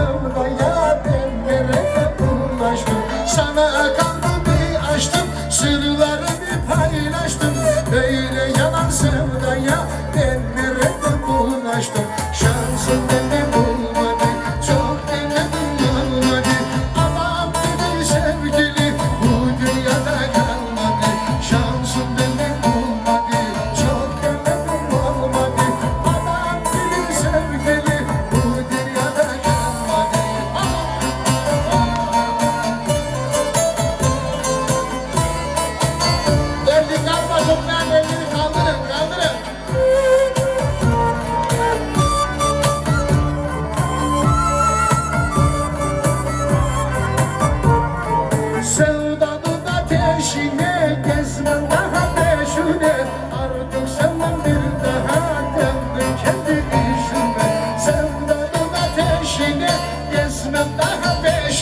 sevdaya dellere bulaştım Sana kalbimi açtım sırlarını paylaştım. Böyle yalan sevdaya dellere bulaştım?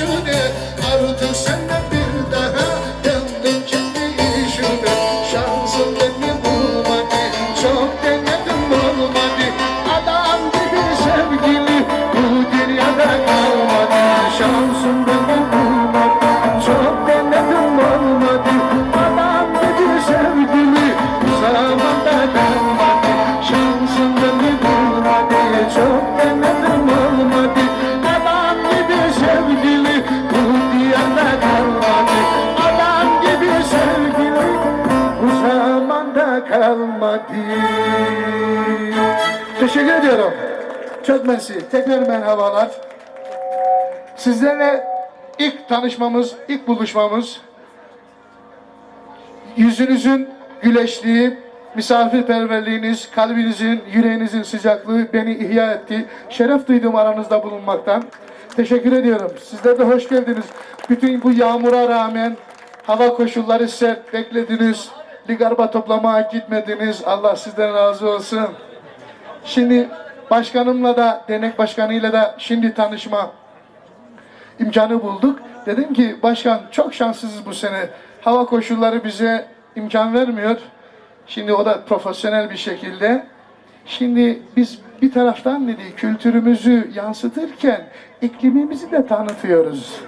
Peşine Artık senden bir daha Teşekkür ediyorum. Çok mersi. Tekrar merhabalar. Sizlerle ilk tanışmamız, ilk buluşmamız yüzünüzün güleşliği, misafirperverliğiniz, kalbinizin, yüreğinizin sıcaklığı beni ihya etti. Şeref duydum aranızda bulunmaktan. Teşekkür ediyorum. Sizler de hoş geldiniz. Bütün bu yağmura rağmen hava koşulları sert beklediniz. Ligarba toplamaya gitmediniz. Allah sizden razı olsun. Şimdi başkanımla da, dernek başkanıyla da şimdi tanışma imkanı bulduk. Dedim ki başkan çok şanssızız bu sene. Hava koşulları bize imkan vermiyor. Şimdi o da profesyonel bir şekilde. Şimdi biz bir taraftan dedi kültürümüzü yansıtırken iklimimizi de tanıtıyoruz.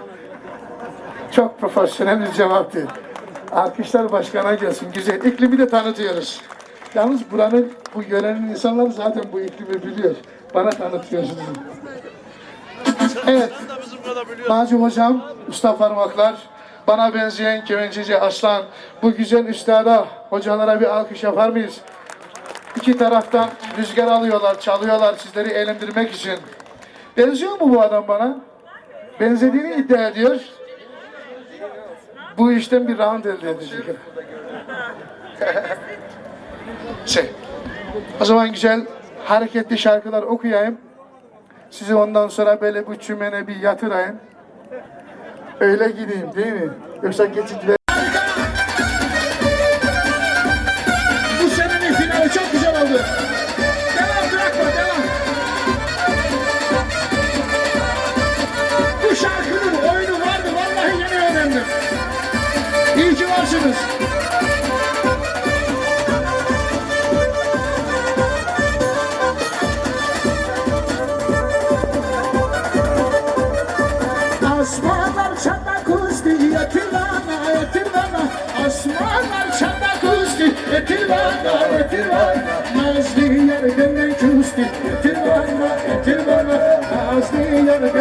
Çok profesyonel bir cevaptı. Alkışlar başkana gelsin. Güzel. İklimi de tanıtıyoruz. Yalnız buranın, bu yörenin insanları zaten bu iklimi biliyor. Bana tanıtıyorsunuz. Evet. Naci Hocam, usta parmaklar, bana benzeyen kemencici Aslan, bu güzel üstada hocalara bir alkış yapar mıyız? İki taraftan rüzgar alıyorlar, çalıyorlar sizleri eğlendirmek için. Benziyor mu bu adam bana? Benzediğini iddia ediyor. Bu işten bir round elde edecek. şey, o zaman güzel hareketli şarkılar okuyayım. Sizi ondan sonra böyle bu çümene bir yatırayım. Öyle gideyim değil mi? Yoksa geçiciler... Asmanlar çatlak uçtu yetir bana yetir bana. Asmanlar çatlak uçtu yetir bana yetir bana. Nazlı yer benden küstü yetir bana yetir bana. Nazlı yer